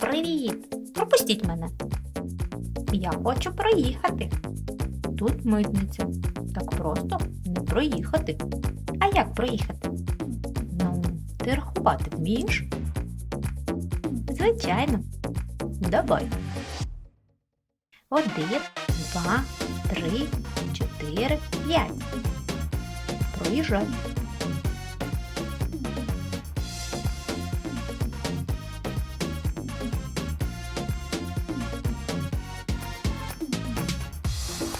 Привіт! Пропустіть мене. Я хочу проїхати. Тут митниця. Так просто не проїхати. А як проїхати? Ну, ти рахувати вмієш? Звичайно. Давай. Один, два, три, чотири, п'ять. Проїжджай.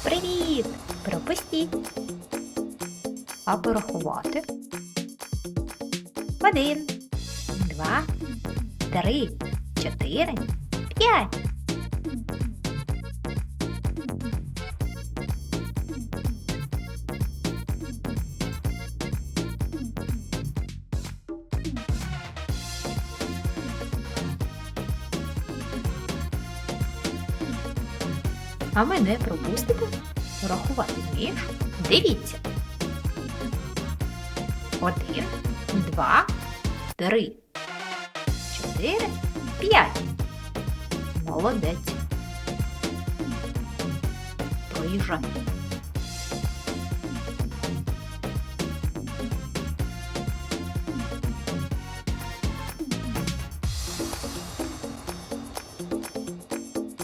Привіт! Пропустіть. А порахувати? Один, два, три, чотири, п'ять. А мене пропустите? Рахувати вмієш? Дивіться. Один, два, три, чотири, п'ять. Молодець. Проїжджай.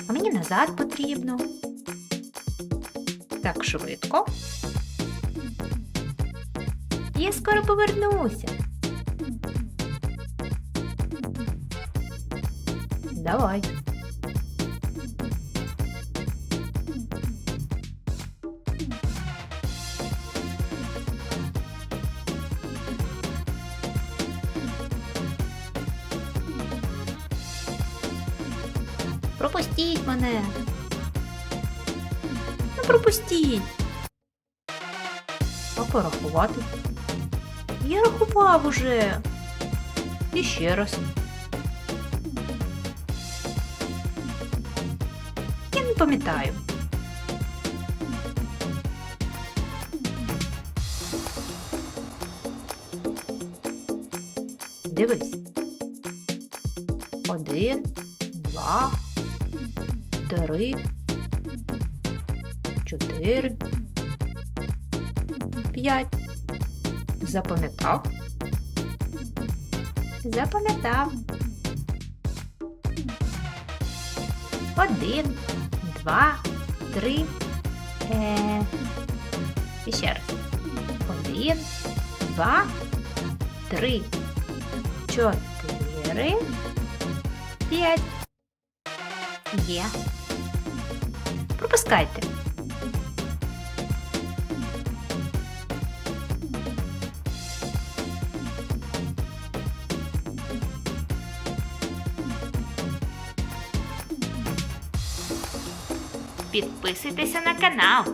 А мені назад потрібно. Так швидко. Я скоро повернуся. Давай. Пропустіть мене. Пропустіть. А порахувати? Я рахував уже. І ще раз. Я не пам'ятаю. Дивись. Один, два, три, чотири, п'ять. Запам'ятав? Запам'ятав. Один, два, три. Е... І ще раз. Один, два, три, чотири, п'ять. Є. Пропускайте. Підписуйтеся на канал.